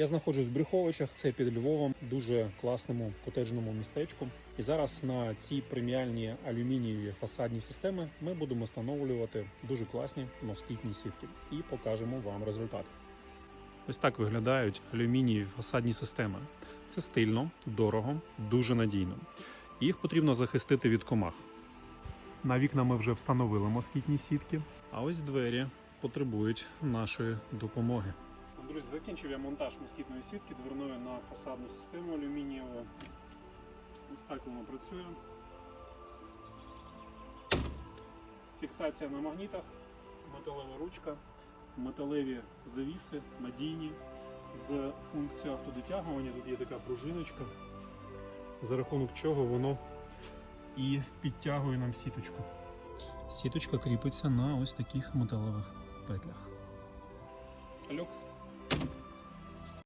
Я знаходжусь в Брюховичах, це під Львовом, дуже класному котеджному містечку. І зараз на ці преміальні алюмінієві фасадні системи ми будемо встановлювати дуже класні москітні сітки і покажемо вам результат. Ось так виглядають алюмінієві фасадні системи. Це стильно, дорого, дуже надійно. Їх потрібно захистити від комах. На вікна ми вже встановили москітні сітки, а ось двері потребують нашої допомоги. Друзі, закінчив я монтаж москітної сітки дверної на фасадну систему алюмінієву. Ось так воно працює. Фіксація на магнітах, металева ручка, металеві завіси, надійні з функцією автодотягування. Тут є така пружиночка, за рахунок чого воно і підтягує нам сіточку. Сіточка кріпиться на ось таких металевих петлях. Люкс.